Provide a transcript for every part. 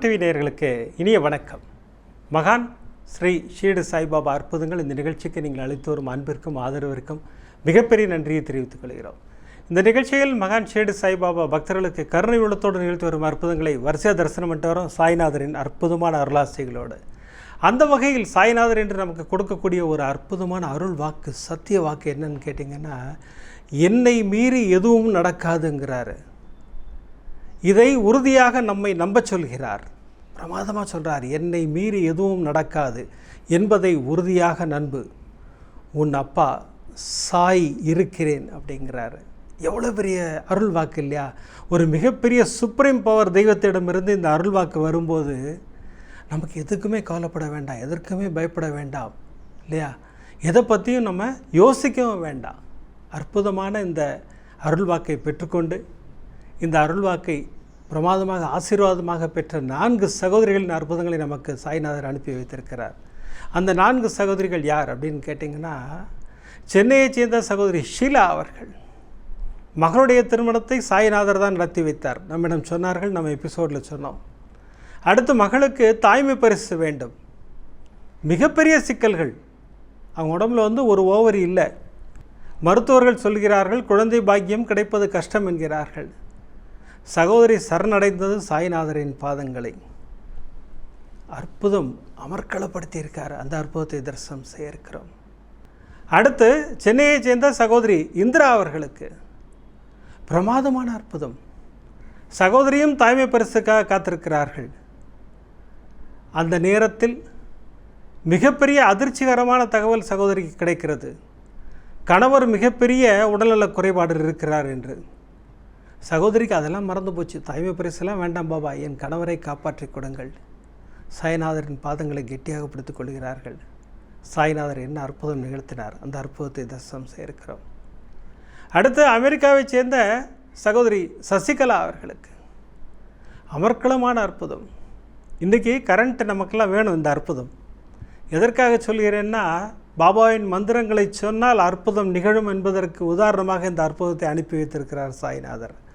கோபுரம் டிவி நேயர்களுக்கு இனிய வணக்கம். மகான் ஸ்ரீ ஷீடு சாய்பாபா அற்புதங்கள் இந்த நிகழ்ச்சிக்கு நீங்கள் அளித்து வரும் அன்பிற்கும் ஆதரவிற்கும் மிகப்பெரிய நன்றியை தெரிவித்துக் கொள்கிறோம். இந்த நிகழ்ச்சியில் மகான் ஷீடு சாய்பாபா பக்தர்களுக்கு கருணை உள்ளத்தோடு நிகழ்த்தி வரும் அற்புதங்களை வரிசையாக தரிசனம் பண்ணிட்டு வரும். சாய்நாதரின் அற்புதமான அருளாசைகளோடு. அந்த வகையில் சாய்நாதர் என்று நமக்கு கொடுக்கக்கூடிய ஒரு அற்புதமான அருள் வாக்கு சத்திய வாக்கு என்னன்னு கேட்டிங்கன்னா என்னை மீறி எதுவும் நடக்காதுங்கிறாரு. இதை உறுதியாக நம்மை நம்பச் சொல்கிறார். பிரமாதமாக சொல்கிறார் என்னை மீறி எதுவும் நடக்காது என்பதை உறுதியாக நண்பு. உன் அப்பா சாய் இருக்கிறேன் அப்படிங்கிறாரு. எவ்வளோ பெரிய அருள் வாக்கு இல்லையா? ஒரு மிகப்பெரிய சுப்ரீம் பவர் தெய்வத்திடமிருந்து இந்த அருள் வாக்கு வரும்போது நமக்கு எதுக்குமே கவலைப்பட வேண்டாம். எதற்குமே பயப்பட வேண்டாம். இல்லையா? எதை பற்றியும் நம்ம யோசிக்கவும் வேண்டாம். அற்புதமான இந்த அருள்வாக்கை பெற்றுக்கொண்டு இந்த அருள்வாக்கை பிரமாதமாக ஆசீர்வாதமாக பெற்ற நான்கு சகோதரிகளின் அற்புதங்களை நமக்கு சாய்நாதர் அனுப்பி வைத்திருக்கிறார். அந்த நான்கு சகோதரிகள் யார் அப்படின்னு கேட்டிங்கன்னா சென்னையைச் சேர்ந்த சகோதரி ஷீலா அவர்கள். மகளுடைய திருமணத்தை சாய்நாதர் தான் நடத்தி வைத்தார். நம்மிடம் சொன்னார்கள் நம்ம எபிசோடில் சொன்னோம். அடுத்து மகளுக்கு தாய்மை பரிசு வேண்டும். மிகப்பெரிய சிக்கல்கள். அவங்க உடம்புல வந்து ஒரு ஓவரி இல்லை. மருத்துவர்கள் சொல்கிறார்கள் குழந்தை பாக்கியம் கிடைப்பது கஷ்டம் என்கிறார்கள். சகோதரி சரணடைந்தது சாய்நாதரின் பாதங்களை. அற்புதம் அமர்க்களப்படுத்தியிருக்கார். அந்த அற்புதத்தை தரிசனம் செய்ய இருக்கிறோம் அடுத்து சென்னையைச் சேர்ந்த சகோதரி இந்திரா அவர்களுக்கு பிரமாதமான அற்புதம். சகோதரியும் தாய்மை பரிசுக்காக காத்திருக்கிறார்கள். அந்த நேரத்தில் மிகப்பெரிய அதிர்ச்சிகரமான தகவல் சகோதரிக்கு கிடைக்கிறது. கணவர் மிகப்பெரிய உடல்நலக் குறைபாடு இருக்கிறார் என்று. சகோதரிக்கு அதெல்லாம் மறந்து போச்சு. தாய்மை பரிசெல்லாம் வேண்டாம் பாபா. என் கணவரை காப்பாற்றிக் கொடுங்கள். சாய்நாதரின் பாதங்களை கெட்டியாக பிடித்துக் கொள்கிறார்கள். சாய்நாதர் என்ன அற்புதம் நிகழ்த்தினார். அந்த அற்புதத்தை தரிசனம் செய்திருக்கிறோம். அடுத்து அமெரிக்காவைச் சேர்ந்த சகோதரி சசிகலா அவர்களுக்கு. அமர்க்களமான அற்புதம். இன்றைக்கி கரண்ட் நமக்கெல்லாம் வேணும் இந்த அற்புதம். எதற்காக சொல்கிறேன்னா பாபாவின் மந்திரங்களை சொன்னால் அற்புதம் நிகழும் என்பதற்கு உதாரணமாக இந்த அற்புதத்தை அனுப்பி வைத்திருக்கிறார் சாய்நாதர்.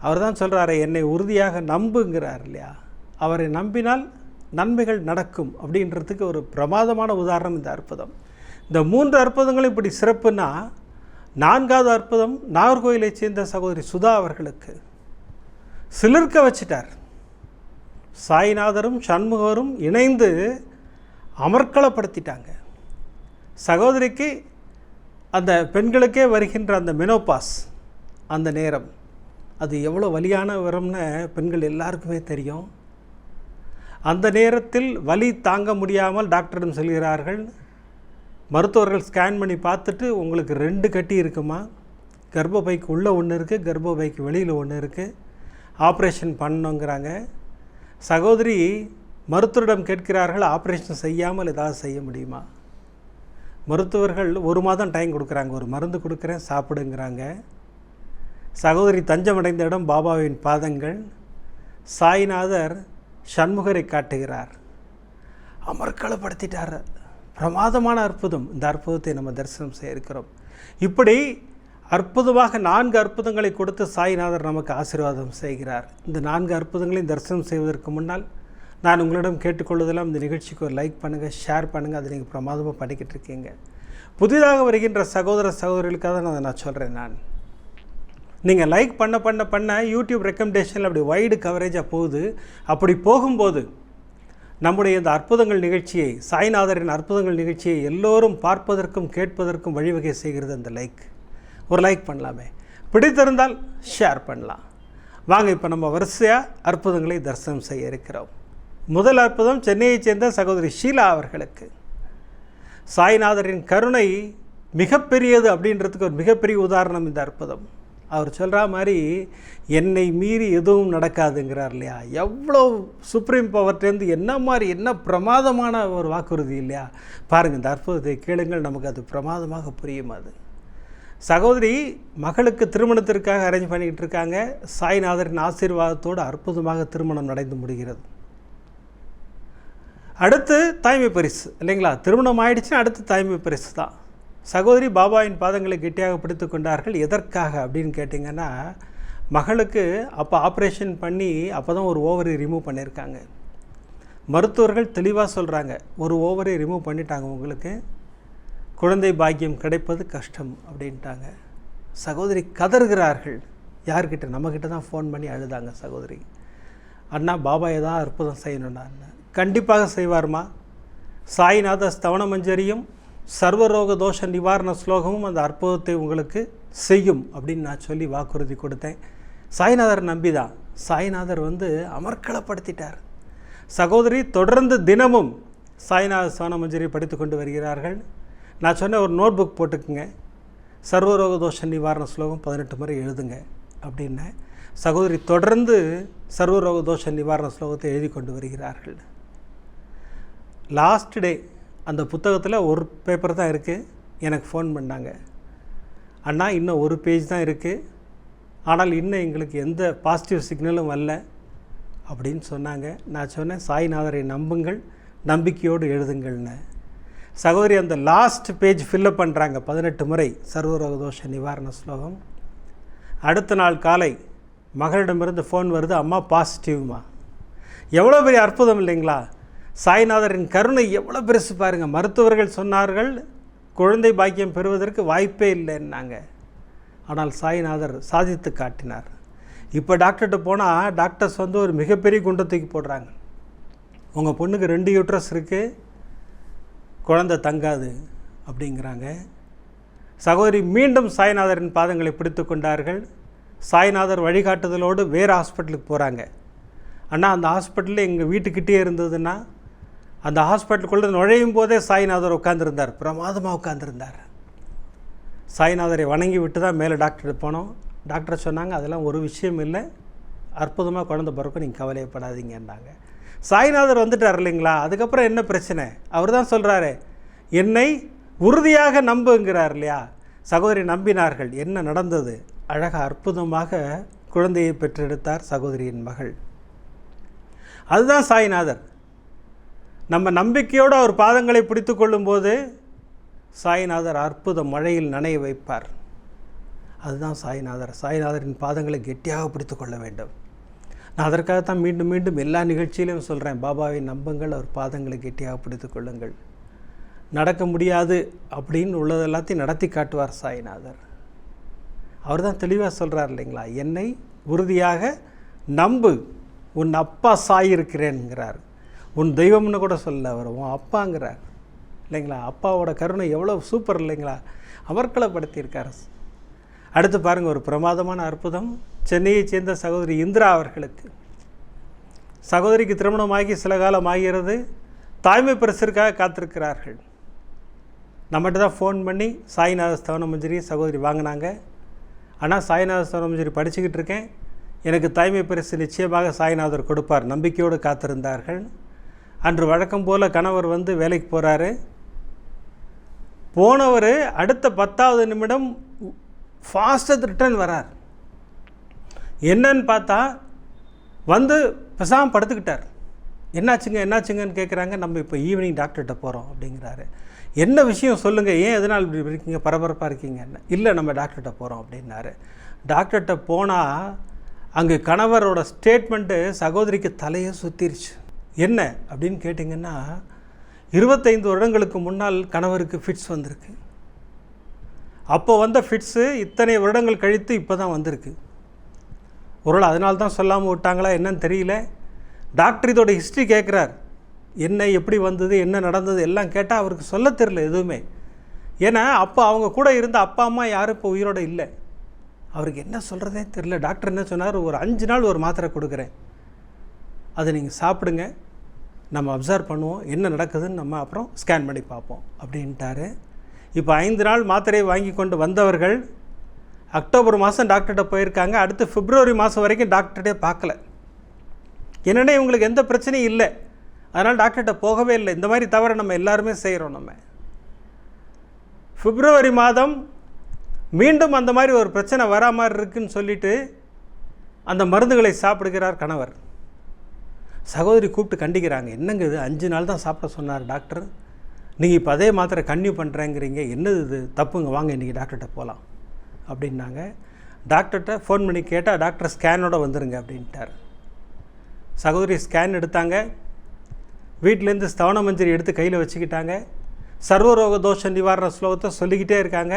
அவர் தான் சொல்கிறாரு என்னை உறுதியாக நம்புங்கிறார் இல்லையா? அவரை நம்பினால் நன்மைகள் நடக்கும். அப்படின்றதுக்கு ஒரு பிரமாதமான உதாரணம் இந்த அற்புதம். இந்த மூன்று அற்புதங்களும் இப்படி சிறப்புனா நான்காவது அற்புதம் நாகர்கோயிலை சேர்ந்த சகோதரி சுதா அவர்களுக்கு. சிலிர்க்க வச்சிட்டார். சாய்நாதரும் சண்முகரும் இணைந்து அமர்க்களப்படுத்திட்டாங்க. சகோதரிக்கு அந்த பெண்களுக்கே வருகின்ற அந்த மெனோபாஸ் அந்த நேரம். அது எவ்வளோ வலியான விவரம்னு பெண்கள் எல்லாருக்குமே தெரியும். அந்த நேரத்தில் வலி தாங்க முடியாமல் டாக்டரிடம் செல்கிறார்கள். மருத்துவர்கள் ஸ்கேன் பண்ணி பார்த்துட்டு உங்களுக்கு ரெண்டு கட்டி இருக்குமா? கர்ப்பப்பைக்கு உள்ளே ஒன்று இருக்குது கர்ப்பப்பைக்கு வெளியில் ஒன்று இருக்குது ஆப்ரேஷன் பண்ணணுங்கிறாங்க. சகோதரி மருத்துவரிடம் கேட்கிறார்கள் ஆப்ரேஷன் செய்யாமல் ஏதாவது செய்ய முடியுமா? மருத்துவர்கள் ஒரு மாதம் டைம் கொடுக்குறாங்க ஒரு மருந்து கொடுக்குறேன் சாப்பிடுங்கிறாங்க. சகோதரி தஞ்சமடைந்த இடம் பாபாவின் பாதங்கள். சாய்நாதர் சண்முகரை காட்டுகிறார். அமர்க்களப்படுத்திட்டார் பிரமாதமான அற்புதம். இந்த அற்புதத்தை நம்ம தரிசனம் செய்ய இருக்கிறோம். இப்படி அற்புதமாக நான்கு அற்புதங்களை கொடுத்து சாய்நாதர் நமக்கு ஆசீர்வாதம் செய்கிறார். இந்த நான்கு அற்புதங்களையும் தரிசனம் செய்வதற்கு முன்னால் நான் உங்களிடம் கேட்டுக்கொள்வதெல்லாம் இந்த நிகழ்ச்சிக்கு ஒரு லைக் பண்ணுங்கள் ஷேர் பண்ணுங்கள் அதை நீங்கள் பிரமாதமாக பண்ணிக்கிட்டு இருக்கீங்க. புதிதாக வருகின்ற சகோதர சகோதரிகளுக்காக நான் அதை நான் சொல்கிறேன் நான். நீங்கள் லைக் பண்ண பண்ண பண்ண யூடியூப் ரெக்கமெண்டேஷனில் அப்படி வைடு கவரேஜாக போகுது. அப்படி போகும்போது நம்முடைய இந்த அற்புதங்கள் நிகழ்ச்சியை சாய்நாதரின் அற்புதங்கள் நிகழ்ச்சியை எல்லோரும் பார்ப்பதற்கும் கேட்பதற்கும் வழிவகை செய்கிறது அந்த லைக் ஒரு லைக் பண்ணலாமே. பிடித்திருந்தால் ஷேர் பண்ணலாம். வாங்க இப்போ நம்ம வரிசையாக அற்புதங்களை தரிசனம் செய்ய இருக்கிறோம். முதல் அற்புதம் சென்னையைச் சேர்ந்த சகோதரி ஷீலா அவர்களுக்கு. சாய்நாதரின் கருணை மிகப்பெரியது அப்படின்றதுக்கு ஒரு மிகப்பெரிய உதாரணம் இந்த அற்புதம். அவர் சொல்கிற மாதிரி என்னை மீறி எதுவும் நடக்காதுங்கிறார் இல்லையா? எவ்வளோ சுப்ரீம் பவர்லேருந்து என்ன மாதிரி என்ன பிரமாதமான ஒரு வாக்குறுதி இல்லையா? பாருங்கள் இந்த அற்புதத்தை கேளுங்கள் நமக்கு அது பிரமாதமாக புரியும் அது. சகோதரி மகளுக்கு திருமணத்திற்காக அரேஞ்ச் பண்ணிக்கிட்டு இருக்காங்க. சாய்நாதரின் ஆசீர்வாதத்தோடு அற்புதமாக திருமணம் நடந்து முடிகிறது. அடுத்து தாய்மை பரிசு இல்லைங்களா? திருமணம் ஆயிடுச்சுன்னா அடுத்து தாய்மை பரிசு தான். சகோதரி பாபாவின் பாதங்களை கெட்டியாக பிடித்து கொண்டார்கள். எதற்காக அப்படின்னு கேட்டிங்கன்னா மகளுக்கு அப்போ ஆப்ரேஷன் பண்ணி அப்போ தான் ஒரு ஓவரி ரிமூவ் பண்ணியிருக்காங்க மருத்துவர்கள் தெளிவாக சொல்கிறாங்க ஒரு ஓவரை ரிமூவ் பண்ணிட்டாங்க உங்களுக்கு. குழந்தை பாக்கியம் கிடைப்பது கஷ்டம் அப்படின்ட்டாங்க. சகோதரி கதறுகிறார்கள். யார்கிட்ட? நம்மக்கிட்ட தான் ஃபோன் பண்ணி அழுதாங்க சகோதரி. அண்ணா பாபா ஏதாவது அற்புதம் செய்யணும்னா கண்டிப்பாக செய்வார்மா? சாய்நாத ஸ்தவன மஞ்சரியும் சர்வரோக தோஷ நிவாரண ஸ்லோகமும் அந்த அற்புதத்தை உங்களுக்கு செய்யும் அப்படின்னு நான் சொல்லி வாக்குறுதி கொடுத்தேன். சாய்நாதர் நம்பி தான் சாய்நாதர் வந்து அமர்க்களப்படுத்திட்டார். சகோதரி தொடர்ந்து தினமும் சாய்நாத சோனமஞ்சரி படித்து கொண்டு வருகிறார்கள். நான் சொன்ன ஒரு நோட் புக் போட்டுக்குங்க. சர்வரோக தோஷ நிவாரண ஸ்லோகம் பதினெட்டு முறை எழுதுங்க அப்படின்னேன் சகோதரி தொடர்ந்து சர்வரோக தோஷ நிவாரண ஸ்லோகத்தை எழுதி கொண்டு வருகிறார்கள். லாஸ்ட் டே அந்த புத்தகத்தில் ஒரு பேப்பர் தான் இருக்குது எனக்கு ஃபோன் பண்ணாங்க. அண்ணா இன்னும் ஒரு பேஜ் தான் இருக்குது ஆனால் இன்னும் எங்களுக்கு எந்த பாசிட்டிவ் சிக்னலும் வரல அப்படின்னு சொன்னாங்க. நான் சொன்னேன் சாய்நாதரை நம்புங்கள் நம்பிக்கையோடு எழுதுங்கள்னு. சகோதரி அந்த லாஸ்ட் பேஜ் ஃபில்லப் பண்ணுறாங்க பதினெட்டு முறை சர்வரோக தோஷ நிவாரண ஸ்லோகம். அடுத்த நாள் காலை மகளிடமிருந்து ஃபோன் வருது அம்மா பாசிட்டிவ்மா எவ்வளோ பெரிய அற்புதம் இல்லைங்களா? சாய்நாதரின் கருணை எவ்வளோ பெருசு பாருங்கள் மருத்துவர்கள் சொன்னார்கள் குழந்தை பாக்கியம் பெறுவதற்கு வாய்ப்பே இல்லைன்னாங்க. ஆனால் சாய்நாதர் சாதித்து காட்டினார். இப்போ டாக்டர்கிட்ட போனால் டாக்டர்ஸ் வந்து ஒரு மிகப்பெரிய குண்டத்துக்கு போடுறாங்க. உங்கள் பொண்ணுக்கு ரெண்டு யூட்ரஸ் இருக்குது குழந்தை தங்காது அப்படிங்கிறாங்க. சகோதரி மீண்டும் சாய்நாதரின் பாதங்களை பிடித்து கொண்டார்கள். சாய்நாதர் வழிகாட்டுதலோடு வேறு ஹாஸ்பிட்டலுக்கு போகிறாங்க அண்ணா அந்த ஹாஸ்பிட்டலில் எங்கள் வீட்டுக்கிட்டே இருந்ததுன்னா அந்த ஹாஸ்பிட்டலுக்குள்ளே நுழையும் போதே சாய்நாதர் உட்காந்துருந்தார் பிரமாதமாக உட்காந்துருந்தார் சாய்நாதரை வணங்கி விட்டு தான் மேலே டாக்டர் போனோம். டாக்டர் சொன்னாங்க அதெல்லாம் ஒரு விஷயம் இல்லை. அற்புதமாக குழந்தை பிறக்கும் நீங்கள் கவலையப்படாதீங்கன்னாங்க. சாய்நாதர் வந்துட்டார் இல்லைங்களா? அதுக்கப்புறம் என்ன பிரச்சனை? அவர் தான் சொல்கிறாரு என்னை உறுதியாக நம்புங்கிறார் இல்லையா? சகோதரி நம்பினார்கள். என்ன நடந்தது? அழகாக அற்புதமாக குழந்தையை பெற்றெடுத்தார் சகோதரியின் மகள். அதுதான் சாய்நாதர். நம்ம நம்பிக்கையோடு அவர் பாதங்களை பிடித்து கொள்ளும்போது சாய்நாதர் அற்புத மழையில் நனைய வைப்பார். அதுதான் சாய்நாதர். சாய்நாதரின் பாதங்களை கெட்டியாக பிடித்து கொள்ள வேண்டும். நான் அதற்காகத்தான் மீண்டும் மீண்டும் எல்லா நிகழ்ச்சியிலும் சொல்கிறேன் பாபாவை நம்புங்கள் அவர் பாதங்களை கெட்டியாக பிடித்து கொள்ளுங்கள். நடக்க முடியாது அப்படின்னு உள்ளது எல்லாத்தையும் நடத்தி காட்டுவார் சாய்நாதர். அவர் தான் தெளிவாக சொல்கிறார் இல்லைங்களா? என்னை உறுதியாக நம்பு. உன் அப்பா சாயிருக்கிறேன்கிறார் உன் தெய்வம்னு கூட சொல்ல அவர் உன் அப்பாங்கிறார். இல்லைங்களா? அப்பாவோட கருணை எவ்வளோ சூப்பர் இல்லைங்களா? அமர்க்களப்படுத்தியிருக்கார் அடுத்து பாருங்கள் ஒரு பிரமாதமான அற்புதம். சென்னையைச் சேர்ந்த சகோதரி இந்திரா அவர்களுக்கு. சகோதரிக்கு திருமணமாகி சில காலம் ஆகிறது. தாய்மை பிரசருக்காக காத்திருக்கிறார்கள். நம்மகிட்ட தான் ஃபோன் பண்ணி சாய்நாத ஸ்தவனமஞ்சரி சகோதரி வாங்கினாங்க. ஆனால் சாய்நாத ஸ்தவனமஞ்சரி படிச்சுக்கிட்டு இருக்கேன். எனக்கு தாய்மை பரிசு நிச்சயமாக சாய்நாதர் கொடுப்பார். நம்பிக்கையோடு காத்திருந்தார்கள். அன்று வழக்கம் போல் கணவர் வந்து வேலைக்கு போகிறாரு போனவர் அடுத்த பத்தாவது நிமிடம் ஃபாஸ்டஸ்ட் ரிட்டர்ன் வரார். என்னன்னு பார்த்தா வந்து பெசாம படுத்துக்கிட்டார். என்னாச்சுங்க என்னாச்சுங்கன்னு கேட்குறாங்க நம்ம இப்போ ஈவினிங் டாக்டர்கிட்ட போகிறோம் அப்படிங்கிறாரு. என்ன விஷயம் சொல்லுங்கள் ஏன் எதனால் இப்படி இருக்கீங்க பரபரப்பாக இருக்கீங்க? இல்லை நம்ம டாக்டர்கிட்ட போகிறோம் அப்படின்னாரு. டாக்டர்கிட்ட போனால் அங்கே கணவரோட ஸ்டேட்மெண்ட்டு சகோதரிக்கு தலையை சுற்றிருச்சு என்ன அப்படின்னு கேட்டிங்கன்னா இருபத்தைந்து வருடங்களுக்கு முன்னால் கணவருக்கு ஃபிட்ஸ் வந்திருக்கு. அப்போ வந்த ஃபிட்ஸு இத்தனை வருடங்கள் கழித்து இப்போ தான் வந்திருக்கு. ஒருவேளை அதனால தான் சொல்லாமல் விட்டாங்களா என்னன்னு தெரியல. டாக்டர் இதோட ஹிஸ்ட்ரி கேட்குறார். என்ன எப்படி வந்தது என்ன நடந்தது எல்லாம் கேட்டால் அவருக்கு சொல்ல தெரில எதுவுமே. ஏன்னா அப்போ அவங்க கூட இருந்த அப்பா அம்மா யாரும் இப்போ உயிரோடு இல்லை. அவருக்கு என்ன சொல்கிறதே தெரில டாக்டர் என்ன சொன்னார்? ஒரு அஞ்சு நாள் ஒரு மாத்திரை கொடுக்குறேன். அதை நீங்கள் சாப்பிடுங்க. நம்ம அப்சர்வ் பண்ணுவோம் என்ன நடக்குதுன்னு நம்ம அப்புறம் ஸ்கேன் பண்ணி பார்ப்போம் அப்படின்ட்டாரு. இப்போ ஐந்து நாள் மாத்திரையை வாங்கி கொண்டு வந்தவர்கள் அக்டோபர் மாதம் டாக்டர்கிட்ட போயிருக்காங்க அடுத்து பிப்ரவரி மாதம் வரைக்கும் டாக்டர்கிட்டே பார்க்கல. என்னென்னா இவங்களுக்கு எந்த பிரச்சனையும் இல்லை. அதனால் டாக்டர்கிட்ட போகவே இல்லை. இந்த மாதிரி தவிர நம்ம எல்லாருமே செய்கிறோம் நம்ம. பிப்ரவரி மாதம் மீண்டும் அந்த மாதிரி ஒரு பிரச்சனை வரா மாதிரி இருக்குன்னு சொல்லிட்டு அந்த மருந்துகளை சாப்பிடுகிறார் கணவர். சகோதரி கூப்பிட்டு கண்டிக்கிறாங்க. என்னங்க இது? அஞ்சு நாள் தான் சாப்பிட சொன்னார் டாக்டர். நீங்கள் இப்போ அதே மாத்திரை கன்யூ பண்ணுறேங்கிறீங்க என்னது இது? தப்புங்க. வாங்க இன்றைக்கி டாக்டர்கிட்ட போகலாம் அப்படின்னாங்க. டாக்டர்கிட்ட ஃபோன் பண்ணி கேட்டால் டாக்டர் ஸ்கேனோட வந்துடுங்க அப்படின்ட்டார். சகோதரி ஸ்கேன் எடுத்தாங்க. வீட்டிலேருந்து ஸ்தவன மஞ்சரி எடுத்து கையில் வச்சுக்கிட்டாங்க. சர்வரோக தோஷ நிவாரண ஸ்லோகத்தை சொல்லிக்கிட்டே இருக்காங்க.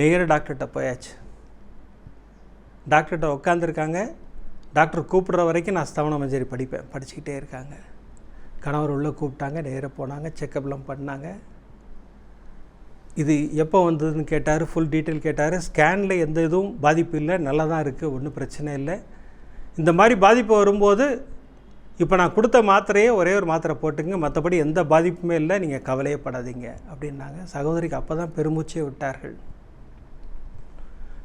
நேராக டாக்டர்கிட்ட போயாச்சு. டாக்டர்கிட்ட உட்காந்துருக்காங்க டாக்டர் கூப்பிட்ற வரைக்கும் நான் ஸ்தவன மஞ்சரி படிப்பேன் படிச்சுக்கிட்டே இருக்காங்க. கணவர் உள்ளே கூப்பிட்டாங்க நேராக போனாங்க செக்கப்லாம் பண்ணாங்க. இது எப்போ வந்ததுன்னு கேட்டார் ஃபுல் டீட்டெயில் கேட்டார். ஸ்கேனில் எந்த இதுவும் பாதிப்பு இல்லை நல்லா தான் இருக்குது ஒன்றும் பிரச்சனை இல்லை. இந்த மாதிரி பாதிப்பு வரும்போது இப்போ நான் கொடுத்த மாத்திரையே ஒரே ஒரு மாத்திரை போட்டுங்க மற்றபடி எந்த பாதிப்புமே இல்லை நீங்கள் கவலையே படாதீங்க அப்படின்னாங்க. சகோதரிக்கு அப்போ தான் பெருமூச்சே விட்டார்கள்.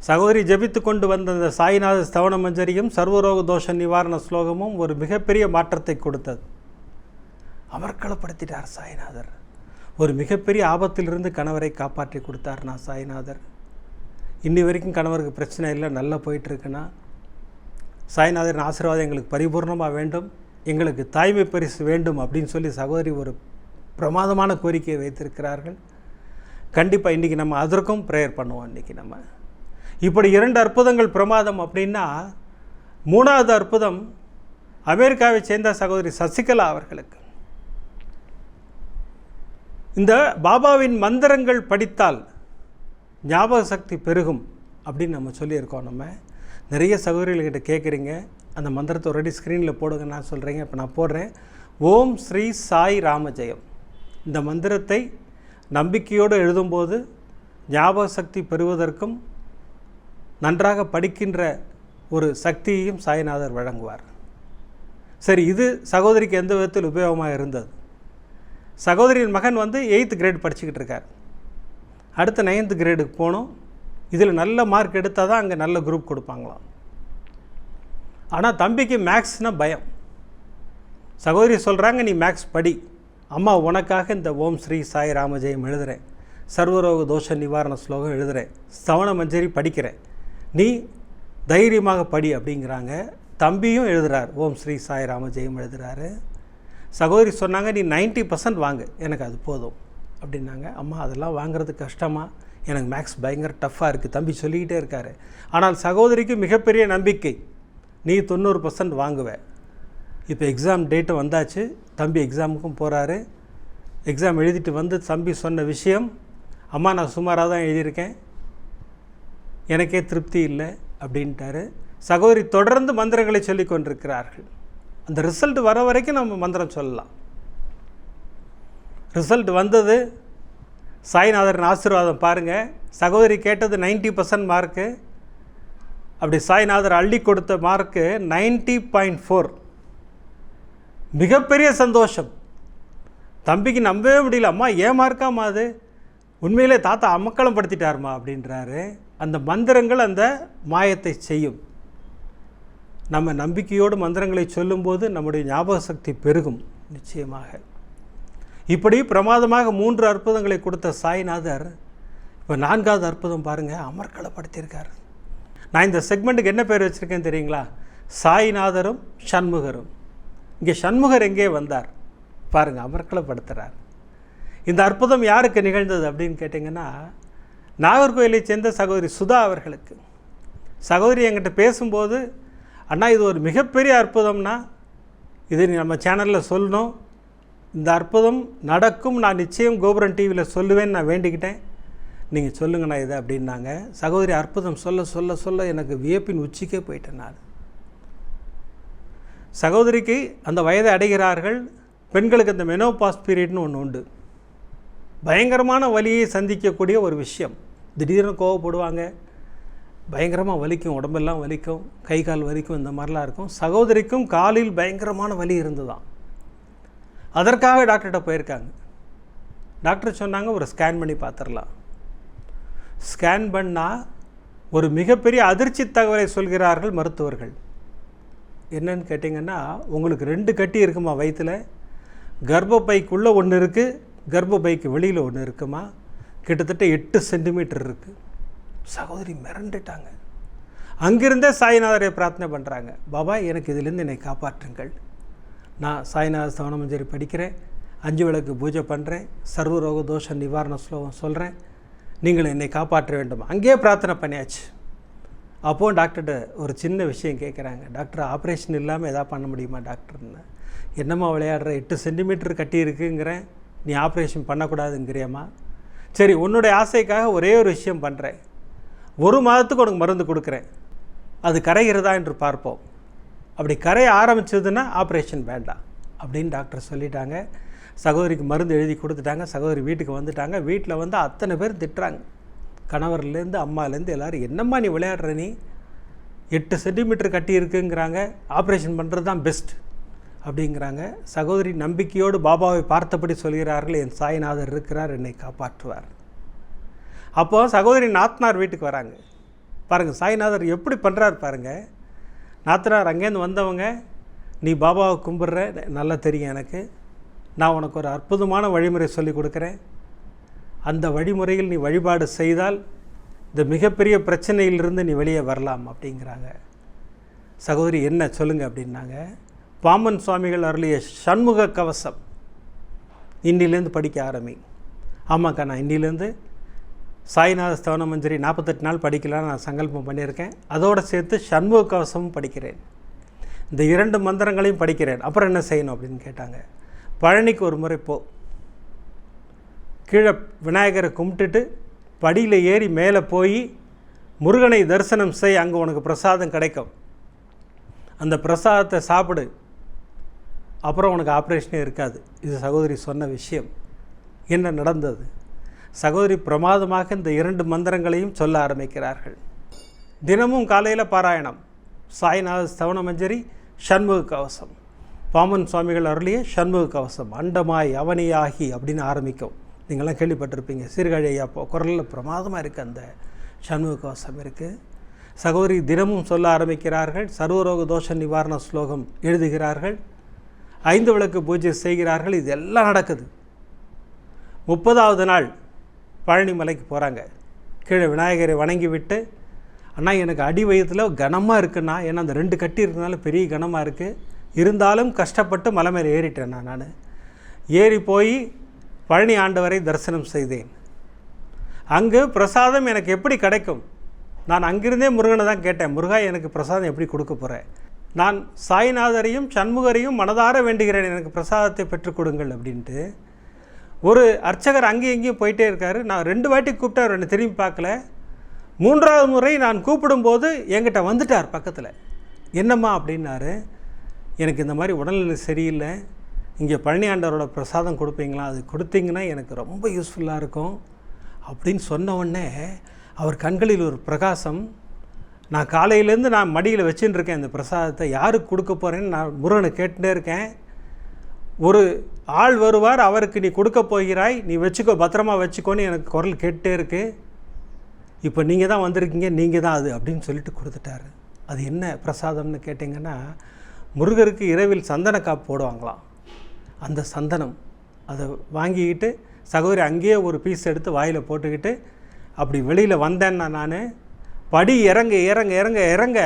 சகோதரி ஜெபித்து கொண்டு வந்த அந்த சாய்நாத ஸ்தவன மஞ்சரியும் சர்வரோக தோஷ நிவாரண ஸ்லோகமும் ஒரு மிகப்பெரிய மாற்றத்தை கொடுத்தது. அமர்க்களப்படுத்திட்டார் சாய்நாதர். ஒரு மிகப்பெரிய ஆபத்திலிருந்து கணவரை காப்பாற்றி கொடுத்தார் நான் சாய்நாதர். இன்னி வரைக்கும் கணவருக்கு பிரச்சனை இல்லை நல்லா போயிட்டுருக்குன்னா சாய்நாதரின் ஆசீர்வாதம் எங்களுக்கு பரிபூர்ணமாக வேண்டும் எங்களுக்கு தாய்மை பரிசு வேண்டும் அப்படின்னு சொல்லி சகோதரி ஒரு பிரமாதமான கோரிக்கையை வைத்திருக்கிறார்கள். கண்டிப்பாக இன்றைக்கி நம்ம அதற்கும் ப்ரேயர் பண்ணுவோம் இன்றைக்கி நம்ம. இப்படி இரண்டு அற்புதங்கள் பிரமாதம் அப்படின்னா மூணாவது அற்புதம் அமெரிக்காவை சேர்ந்த சகோதரி சசிகலா அவர்களுக்கு. இந்த பாபாவின் மந்திரங்கள் படித்தால் ஞாபக சக்தி பெருகும் அப்படின்னு நம்ம சொல்லியிருக்கோம். நம்ம நிறைய சகோதரிகள்கிட்ட கேட்குறீங்க. அந்த மந்திரத்தை ஒரேடி ஸ்க்ரீனில் போடுங்க நான் சொல்கிறீங்க இப்போ நான் போடுறேன். ஓம் ஸ்ரீ சாய் ராமஜெயம். இந்த மந்திரத்தை நம்பிக்கையோடு எழுதும்போது ஞாபக சக்தி பெறுவதற்கும் நன்றாக படிக்கின்ற ஒரு சக்தியையும் சாய்நாதர் வழங்குவார். சரி இது சகோதரிக்கு எந்த விதத்தில் உபயோகமாக இருந்தது? சகோதரியின் மகன் வந்து எயித்து கிரேட் படிச்சுக்கிட்டு இருக்கார். அடுத்த நைன்த்து கிரேடுக்கு போகணும் இதில் நல்ல மார்க் எடுத்தால் தான் அங்கே நல்ல குரூப் கொடுப்பாங்களாம். ஆனால் தம்பிக்கு மேக்ஸ்னால் பயம். சகோதரி சொல்கிறாங்க நீ மேக்ஸ் படி. அம்மா உனக்காக இந்த ஓம் ஸ்ரீ சாய் ராமஜெயம் எழுதுகிறேன். சர்வரோக தோஷ நிவாரண ஸ்லோகம் எழுதுகிறேன். சவண மஞ்சரி படிக்கிறேன். நீ தைரியமாக படி அப்படிங்கிறாங்க. தம்பியும் எழுதுகிறார் ஓம் ஸ்ரீ சாய் ராமஜெயம் எழுதுகிறாரு சகோதரி சொன்னாங்க நீ நைன்ட்டி பர்சன்ட் வாங்கு. எனக்கு அது போதும். அப்படின்னாங்க. அம்மா அதெல்லாம் வாங்குறது கஷ்டமாக எனக்கு மேக்ஸ் பயங்கர டஃப்பாக இருக்குது தம்பி சொல்லிக்கிட்டே இருக்காரு. ஆனால் சகோதரிக்கு மிகப்பெரிய நம்பிக்கை. நீ தொண்ணூறு பர்சன்ட் வாங்குவ. இப்போ எக்ஸாம் டேட்டு வந்தாச்சு. தம்பி எக்ஸாமுக்கும் போகிறாரு எக்ஸாம் எழுதிட்டு வந்து தம்பி சொன்ன விஷயம் அம்மா நான் சுமாராக தான் எழுதியிருக்கேன். எனக்கே திருப்தி இல்லை அப்படின்ட்டாரு. சகோதரி தொடர்ந்து மந்திரங்களை சொல்லி கொண்டிருக்கிறார்கள். அந்த ரிசல்ட் வர வரைக்கும் நம்ம மந்திரம் சொல்லலாம். ரிசல்ட் வந்தது. சாய்நாதரின் ஆசீர்வாதம் பாருங்கள் சகோதரி கேட்டது நைன்ட்டி பர்சன்ட் மார்க்கு. அப்படி சாய்நாதர் அள்ளி கொடுத்த மார்க்கு நைன்ட்டி பாயிண்ட் ஃபோர். மிகப்பெரிய சந்தோஷம். தம்பிக்கு நம்பவே முடியல. அம்மா ஏன் மார்க்காமா அது? உண்மையிலே தாத்தா அமக்களம் படுத்திட்டாருமா அப்படின்றாரு. அந்த மந்திரங்கள் அந்த மாயத்தை செய்யும். நம்ம நம்பிக்கையோடு மந்திரங்களை சொல்லும்போது நம்முடைய ஞாபக சக்தி பெருகும் நிச்சயமாக. இப்படி பிரமாதமாக மூன்று அற்புதங்களை கொடுத்த சாய்நாதர் இப்போ நான்காவது அற்புதம் பாருங்கள் அமர்க்களப்படுத்தியிருக்கார். நான் இந்த செக்மெண்ட்டுக்கு என்ன பேர் வச்சுருக்கேன் தெரியுங்களா? சாய்நாதரும் சண்முகரும். இங்கே சண்முகர் எங்கே வந்தார்? பாருங்கள் அமர்க்களப்படுத்துகிறார் இந்த அற்புதம் யாருக்கு நிகழ்ந்தது அப்படின்னு கேட்டிங்கன்னா நாகர்கோயிலை சேர்ந்த சகோதரி சுதா அவர்களுக்கு. சகோதரி என்கிட்ட பேசும்போது அண்ணா இது ஒரு மிகப்பெரிய அற்புதம்னா இது நம்ம சேனலில் சொல்லணும். இந்த அற்புதம் நடக்கும் நான் நிச்சயம் கோபுரம் டிவியில் சொல்லுவேன்னு நான் வேண்டிக்கிட்டேன். நீங்கள் சொல்லுங்கண்ணா இது அப்படின்னாங்க. சகோதரி அற்புதம் சொல்ல சொல்ல சொல்ல எனக்கு வியப்பின் உச்சிக்கே போயிட்டேன் நான். சகோதரிக்கு அந்த வயதை அடைகிறார்கள். பெண்களுக்கு அந்த மெனோபாஸ் பீரியட்னு ஒன்று உண்டு. பயங்கரமான வலியை சந்திக்கக்கூடிய ஒரு விஷயம். திடீர்னு கோவப்படுவாங்க. பயங்கரமாக வலிக்கும் உடம்பெல்லாம் வலிக்கும் கை கால் வலிக்கும் இந்த மாதிரிலாம் இருக்கும். சகோதரிக்கும் காலில் பயங்கரமான வலி இருந்துதான். அதற்காக டாக்டர்கிட்ட போயிருக்காங்க. டாக்டர் சொன்னாங்க ஒரு ஸ்கேன் பண்ணி பார்த்துடலாம் ஸ்கேன் பண்ணால் ஒரு மிகப்பெரிய அதிர்ச்சி தகவலை சொல்கிறார்கள் மருத்துவர்கள். என்னன்னு கேட்டிங்கன்னா உங்களுக்கு ரெண்டு கட்டி இருக்குமா வயிற்றில் கர்ப்பப்பைக்குள்ளே ஒன்று இருக்குது கர்ப்பப்பைக்கு வெளியில் ஒன்று இருக்குமா? கிட்டத்தட்ட எட்டு சென்டிமீட்டர் இருக்குது சகோதரி மிரண்டுட்டாங்க. அங்கிருந்தே சாய்நாதரை பிரார்த்தனை பண்ணுறாங்க பாபா எனக்கு இதிலேருந்து என்னை காப்பாற்றுங்கள். நான் சாய்நாத சவணமஞ்சரி படிக்கிறேன். அஞ்சு விளக்கு பூஜை பண்ணுறேன் சர்வரோக தோஷ நிவாரண ஸ்லோகம் சொல்கிறேன் நீங்கள் என்னை காப்பாற்ற வேண்டும். அங்கேயே பிரார்த்தனை பண்ணியாச்சு. அப்போது டாக்டர்கிட்ட ஒரு சின்ன விஷயம் கேட்குறாங்க டாக்டர் ஆப்ரேஷன் இல்லாமல் எதாவது பண்ண முடியுமா டாக்டர்னு? என்னம்மா விளையாடுற? எட்டு சென்டிமீட்டர் கட்டியிருக்குங்கிறேன் நீ ஆப்ரேஷன் பண்ணக்கூடாதுங்கிறியம்மா? சரி உன்னுடைய ஆசைக்காக ஒரே ஒரு விஷயம் பண்ணுறேன் ஒரு மாதத்துக்கு உனக்கு மருந்து கொடுக்குறேன். அது கரைகிறதா என்று பார்ப்போம். அப்படி கரைய ஆரம்பிச்சதுன்னா ஆப்ரேஷன் வேண்டாம் அப்படின்னு டாக்டர் சொல்லிட்டாங்க. சகோதரிக்கு மருந்து எழுதி கொடுத்துட்டாங்க. சகோதரி வீட்டுக்கு வந்துட்டாங்க. வீட்டில் வந்து அத்தனை பேர் திட்டுறாங்க. கணவர்லேருந்து அம்மாலேருந்து எல்லோரும் என்னம்மா நீ விளையாடுற நீ? எட்டு சென்டிமீட்டர் கட்டி இருக்குங்கிறாங்க. ஆப்ரேஷன் பண்ணுறது தான் பெஸ்ட் அப்படிங்கிறாங்க. சகோதரி நம்பிக்கையோடு பாபாவை பார்த்தபடி சொல்கிறார்கள் என் சாய்நாதர் இருக்கிறார் என்னை காப்பாற்றுவார். அப்போது சகோதரி நாத்னார் வீட்டுக்கு வராங்க. பாருங்கள் சாய்நாதர் எப்படி பண்ணுறாரு பாருங்கள் நாத்தனார் அங்கேருந்து வந்தவங்க நீ பாபாவை கும்பிட்ற நல்லா தெரியும் எனக்கு. நான் உனக்கு ஒரு அற்புதமான வழிமுறை சொல்லி கொடுக்குறேன். அந்த வழிமுறையில் நீ வழிபாடு செய்தால் இந்த மிகப்பெரிய பிரச்சனையிலிருந்து நீ வெளியே வரலாம். அப்படிங்கிறாங்க. சகோதரி என்ன? சொல்லுங்கள் அப்படின்னாங்க. பாம்பன் சுவாமிகள் அருளிய சண்முக கவசம் இன்னிலேருந்து படிக்க ஆரம்பி. ஆமாக்கா நான் இன்னிலேருந்து சாய்நாத ஸ்தவன மஞ்சரி நாற்பத்தெட்டு நாள் படிக்கலாம்னு நான் சங்கல்பம் பண்ணியிருக்கேன். அதோடு சேர்த்து சண்முக கவசமும் படிக்கிறேன். இந்த இரண்டு மந்திரங்களையும் படிக்கிறேன். அப்புறம் என்ன செய்யணும் அப்படின்னு கேட்டாங்க. பழனிக்கு ஒரு முறை போ. கீழே விநாயகரை கும்பிட்டுட்டு படியில் ஏறி மேலே போய் முருகனை தரிசனம் செய் அங்கே உனக்கு பிரசாதம் கிடைக்கும். அந்த பிரசாதத்தை சாப்பிடு. அப்புறம் உனக்கு ஆப்ரேஷனே இருக்காது. இது சகோதரி சொன்ன விஷயம். என்ன நடந்தது? சகோதரி பிரமாதமாக இந்த இரண்டு மந்திரங்களையும் சொல்ல ஆரம்பிக்கிறார்கள். தினமும் காலையில் பாராயணம். சாய்நாத ஸ்தவன சண்முக கவசம். பாமன் சுவாமிகள் அருளிய சண்முக கவசம். அண்டமாய் அவனியாகி அப்படின்னு ஆரம்பிக்கும். நீங்களாம் கேள்விப்பட்டிருப்பீங்க. சீர்காழி ஐயா குரலில் பிரமாதமாக இருக்குது அந்த சண்முக கவசம் இருக்குது சகோதரி தினமும் சொல்ல ஆரம்பிக்கிறார்கள். சர்வரோக தோஷ நிவாரண ஸ்லோகம் எழுதுகிறார்கள். ஐந்து விளக்கு பூஜை செய்கிறார்கள் இது எல்லாம் நடக்குது. முப்பதாவது நாள் பழனி மலைக்கு போகிறாங்க கீழே விநாயகரை வணங்கி விட்டு அண்ணா எனக்கு அடி வயத்தில் கனமாக இருக்குண்ணா. ஏன்னா அந்த ரெண்டு கட்டி இருக்கிறதுனால பெரிய கனமாக இருக்குது இருந்தாலும் கஷ்டப்பட்டு மலை மேலே ஏறிட்டேண்ணா நான் ஏறி போய் பழனி ஆண்டவரை தரிசனம் செய்தேன். அங்கு பிரசாதம் எனக்கு எப்படி கிடைக்கும்? நான் அங்கிருந்தே முருகனை தான் கேட்டேன். முருகா எனக்கு பிரசாதம் எப்படி கொடுக்க போகிறேன் நான் சாய்நாதரையும் சண்முகரையும் மனதார வேண்டுகிறேன் எனக்கு பிரசாதத்தை பெற்றுக் கொடுங்கள் அப்படின்ட்டு ஒரு அர்ச்சகர் அங்கேயும் இங்கேயும் போயிட்டே இருக்கார். நான் ரெண்டு வாட்டி கூப்பிட்டார் என்னை திரும்பி பார்க்கல. மூன்றாவது முறை நான் கூப்பிடும்போது என்கிட்ட வந்துட்டார் பக்கத்தில். என்னம்மா அப்படின்னாரு. எனக்கு இந்த மாதிரி உடல்நிலை சரியில்லை. இங்கே பழனி ஆண்டவரோட பிரசாதம் கொடுப்பீங்களா? அது கொடுத்தீங்கன்னா எனக்கு ரொம்ப யூஸ்ஃபுல்லாக இருக்கும். அப்படின்னு சொன்ன உடனே அவர் கண்களில் ஒரு பிரகாசம் நான் காலையிலேருந்து நான் மடியில் வச்சுட்டு இருக்கேன் இந்த பிரசாதத்தை. யாருக்கு கொடுக்க போகிறேன்னு நான் முருகனை கேட்டுட்டே இருக்கேன். ஒரு ஆள் வருவார் அவருக்கு நீ கொடுக்க போகிறாய் நீ வச்சுக்கோ பத்திரமா வச்சுக்கோன்னு எனக்கு குரல் கேட்டே இருக்கு. இப்போ நீங்கள் தான் வந்திருக்கீங்க நீங்கள் தான் அது அப்படின்னு சொல்லிட்டு கொடுத்துட்டாரு. அது என்ன பிரசாதம்னு கேட்டிங்கன்னா முருகருக்கு இரவில் சந்தன காப்பு போடுவாங்களாம். அந்த சந்தனம் அதை வாங்கிக்கிட்டு சகோதரி அங்கேயே ஒரு பீஸ் எடுத்து வாயில் போட்டுக்கிட்டு அப்படி வெளியில் வந்தேன்னா நான் படி இறங்க இறங்க இறங்க இறங்க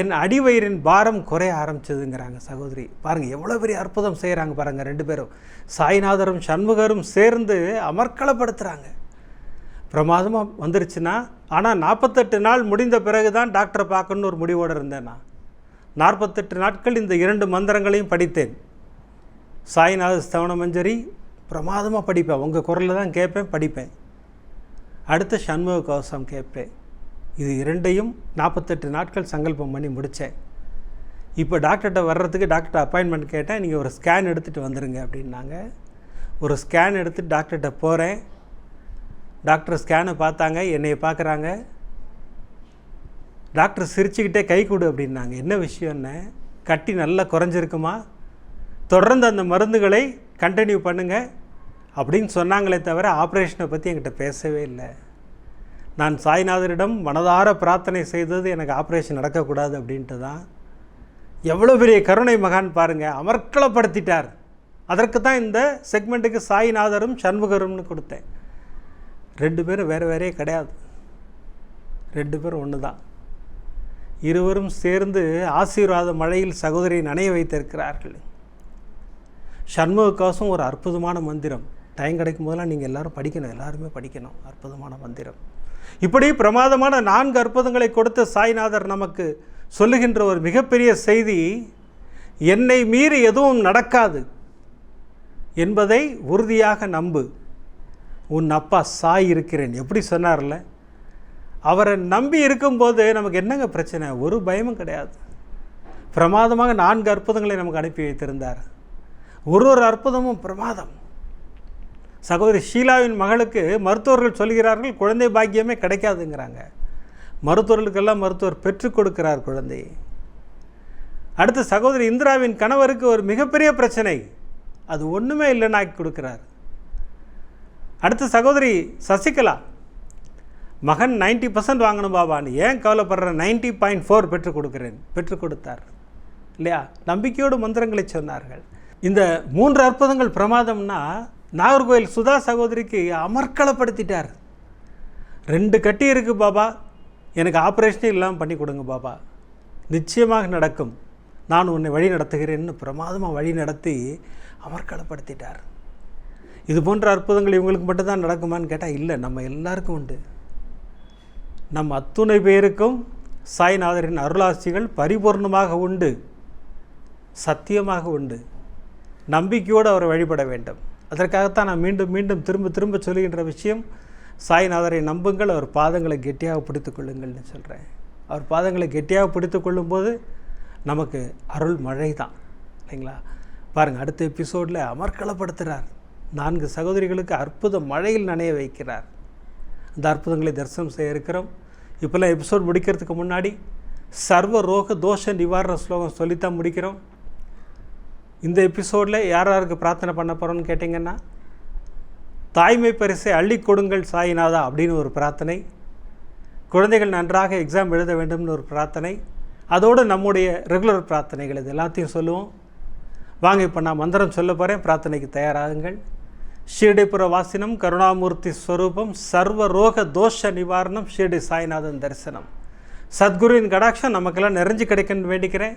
என் அடிவயிறின் பாரம் குறைய ஆரம்பிச்சதுங்கிறாங்க சகோதரி. பாருங்கள் எவ்வளோ பெரிய அற்புதம் செய்கிறாங்க பாருங்கள் ரெண்டு பேரும். சாய்நாதரும் சண்முகரும் சேர்ந்து அமர்க்களப்படுத்துகிறாங்க பிரமாதமாக வந்துருச்சுன்னா ஆனால் நாற்பத்தெட்டு நாள் முடிந்த பிறகு தான் டாக்டரை பார்க்கணுன்னு ஒரு முடிவோடு இருந்தேன் நான். நாற்பத்தெட்டு நாட்கள் இந்த இரண்டு மந்திரங்களையும் படித்தேன். சாய்நாத ஸ்தவன மஞ்சரி பிரமாதமாக படிப்பேன். உங்கள் குரலில் தான் கேட்பேன் படிப்பேன். அடுத்த சண்முக கவசம் கேட்பேன். இது இரண்டையும் நாற்பத்தெட்டு நாட்கள் சங்கல்பம் பண்ணி முடித்தேன். இப்போ டாக்டர்கிட்ட வர்றதுக்கு டாக்டர் அப்பாயின்மெண்ட் கேட்டேன் நீங்கள் ஒரு ஸ்கேன் எடுத்துகிட்டு வந்துடுங்க அப்படின்னாங்க. ஒரு ஸ்கேன் எடுத்துகிட்டு டாக்டர்கிட்ட போகிறேன் டாக்டர் ஸ்கேனை பார்த்தாங்க என்னையை பார்க்குறாங்க. டாக்டர் சிரிச்சுக்கிட்டே கை கொடு அப்படின்னாங்க. என்ன விஷயம்னு கட்டி நல்லா குறைஞ்சிருக்குமா? தொடர்ந்து அந்த மருந்துகளை கண்டினியூ பண்ணுங்கள் அப்படின்னு சொன்னாங்களே தவிர ஆப்ரேஷனை பற்றி என்கிட்ட பேசவே இல்லை. நான் சாய்நாதரிடம் மனதார பிரார்த்தனை செய்தது எனக்கு ஆப்ரேஷன் நடக்கக்கூடாது அப்படின்ட்டு தான் எவ்வளோ பெரிய கருணை மகான் பாருங்கள் அமர்க்களப்படுத்திட்டார். அதற்கு தான் இந்த செக்மெண்ட்டுக்கு சாய்நாதரும் சண்முகரும்னு கொடுத்தேன். ரெண்டு பேரும் வேறு வேறே கிடையாது. ரெண்டு பேரும் ஒன்று தான் இருவரும் சேர்ந்து ஆசீர்வாத மழையில் சகோதரியை நனைய வைத்திருக்கிறார்கள். சண்முக ஒரு அற்புதமான மந்திரம். டைம் கிடைக்கும் போதெல்லாம் நீங்கள் எல்லோரும் படிக்கணும் எல்லாருமே படிக்கணும். அற்புதமான மந்திரம். இப்படி பிரமாதமான நான்கு அற்புதங்களை கொடுத்த சாய்நாதர் நமக்கு சொல்லுகின்ற ஒரு மிகப்பெரிய செய்தி என்னை மீறி எதுவும் நடக்காது என்பதை உறுதியாக நம்பு. உன் அப்பா சாய் இருக்கிறேன். எப்படி சொன்னார்ல? அவரை நம்பி இருக்கும்போது நமக்கு என்னங்க பிரச்சனை? ஒரு பயமும் கிடையாது. பிரமாதமாக நான்கு அற்புதங்களை நமக்கு அனுப்பி வைத்திருந்தார். ஒரு ஒரு அற்புதமும் பிரமாதம். சகோதரி ஷீலாவின் மகளுக்கு மருத்துவர்கள் சொல்கிறார்கள் குழந்தை பாக்கியமே கிடைக்காதுங்கிறாங்க. மருத்துவர்களுக்கெல்லாம் மருத்துவர் பெற்றுக் கொடுக்கிறார் குழந்தை. அடுத்து சகோதரி இந்திராவின் கணவருக்கு ஒரு மிகப்பெரிய பிரச்சனை. அது ஒன்றுமே இல்லைனாக்கி ஆக்கி கொடுக்கிறார். அடுத்து சகோதரி சசிகலா மகன் 90% பர்சன்ட் வாங்கணும் பாபான்னு ஏன் கவலைப்படுற? நைன்ட்டி பாயிண்ட் ஃபோர் பெற்றுக் கொடுக்குறேன் பெற்றுக் கொடுத்தார். இல்லையா? நம்பிக்கையோடு மந்திரங்களை சொன்னார்கள். இந்த மூன்று அற்புதங்கள் பிரமாதம்னா நாகர்கோயில் சுதா சகோதரிக்கு அமர்க்களப்படுத்திட்டார். ரெண்டு கட்டி இருக்குது பாபா. எனக்கு ஆப்ரேஷனே இல்லாமல் பண்ணி கொடுங்க பாபா. நிச்சயமாக நடக்கும். நான் உன்னை வழி நடத்துகிறேன்னு பிரமாதமாக வழி நடத்தி அமர்க்களப்படுத்திட்டார். இது போன்ற அற்புதங்கள் இவங்களுக்கு மட்டும்தான் நடக்குமான்னு கேட்டால் இல்லை நம்ம எல்லாருக்கும் உண்டு. நம் அத்துணை பேருக்கும் சாய்நாதரின் அருளாசிகள் பரிபூர்ணமாக உண்டு. சத்தியமாக உண்டு. நம்பிக்கையோடு அவரை வழிபட வேண்டும். அதற்காகத்தான் நான் மீண்டும் மீண்டும் திரும்ப திரும்ப சொல்லுகின்ற விஷயம் சாய்நாதரை நம்புங்கள் அவர் பாதங்களை கெட்டியாக பிடித்து கொள்ளுங்கள்னு சொல்கிறேன் அவர் பாதங்களை கெட்டியாக பிடித்து கொள்ளும்போது நமக்கு அருள் மழை தான் இல்லைங்களா? பாருங்கள் அடுத்த எபிசோடில் அமர்க்களப்படுத்துகிறார் நான்கு சகோதரிகளுக்கு அற்புத மழையில் நனைய வைக்கிறார். அந்த அற்புதங்களை தரிசனம் செய்ய இருக்கிறோம். இப்போல்லாம் எபிசோட் முடிக்கிறதுக்கு முன்னாடி சர்வ ரோக தோஷ நிவாரண ஸ்லோகம் சொல்லித்தான் முடிக்கிறோம். இந்த எபிசோடில் யார் யாருக்கு பிரார்த்தனை பண்ண போகிறோன்னு கேட்டிங்கன்னா தாய்மை பரிசை அள்ளி கொடுங்கள் சாயிநாதா அப்படின்னு ஒரு பிரார்த்தனை குழந்தைகள் நன்றாக எக்ஸாம் எழுத வேண்டும்னு ஒரு பிரார்த்தனை அதோடு நம்முடைய ரெகுலர் பிரார்த்தனைகள் இது எல்லாத்தையும் சொல்லுவோம். வாங்க இப்போ நான் மந்திரம் சொல்ல போகிறேன் பிரார்த்தனைக்கு தயாராகுங்கள். ஷீர்டிபுர வாசினம் கருணாமூர்த்தி ஸ்வரூபம் சர்வ ரோக தோஷ நிவாரணம் ஷீர்டி சாய்நாதன் தரிசனம். சத்குருவின் கடாட்சம் நமக்கெல்லாம் நிறைஞ்சு கிடைக்குன்னு வேண்டிக்கிறேன்.